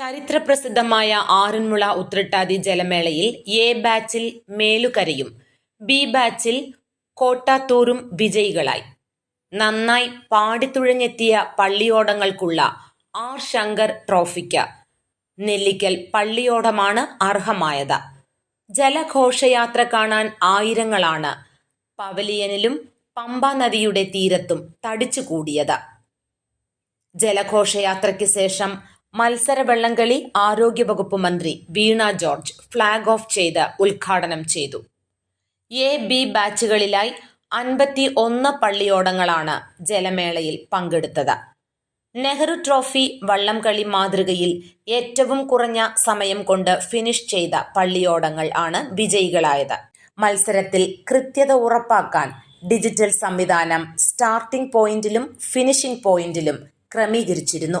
ചരിത്രപ്രസിദ്ധമായ ആറന്മുള ഉത്രട്ടാതി ജലമേളയിൽ എ ബാച്ചിൽ മേലുകരയും ബി ബാച്ചിൽ കോട്ടാത്തൂരും വിജയികളായി. നന്നായി പാടിത്തുഴഞ്ഞെത്തിയ പള്ളിയോടങ്ങൾക്കുള്ള ആർ ശങ്കർ ട്രോഫിക്ക് നെല്ലിക്കൽ പള്ളിയോടമാണ് അർഹമായത്. ജലഘോഷയാത്ര കാണാൻ ആയിരങ്ങളാണ് പവലിയനിലും പമ്പ നദിയുടെ തീരത്തും തടിച്ചുകൂടിയത്. ജലഘോഷയാത്രയ്ക്ക് ശേഷം മത്സര വള്ളംകളി ആരോഗ്യവകുപ്പ് മന്ത്രി വീണ ജോർജ് ഫ്ളാഗ് ഓഫ് ചെയ്ത് ഉദ്ഘാടനം ചെയ്തു. എ ബി ബാച്ചുകളിലായി അൻപത്തി ഒന്ന് പള്ളിയോടങ്ങളാണ് ജലമേളയിൽ പങ്കെടുത്തത്. നെഹ്റു ട്രോഫി വള്ളംകളി മാതൃകയിൽ ഏറ്റവും കുറഞ്ഞ സമയം കൊണ്ട് ഫിനിഷ് ചെയ്ത പള്ളിയോടങ്ങൾ ആണ് വിജയികളായത്. മത്സരത്തിൽ കൃത്യത ഉറപ്പാക്കാൻ ഡിജിറ്റൽ സംവിധാനം സ്റ്റാർട്ടിംഗ് പോയിന്റിലും ഫിനിഷിംഗ് പോയിന്റിലും ക്രമീകരിച്ചിരുന്നു.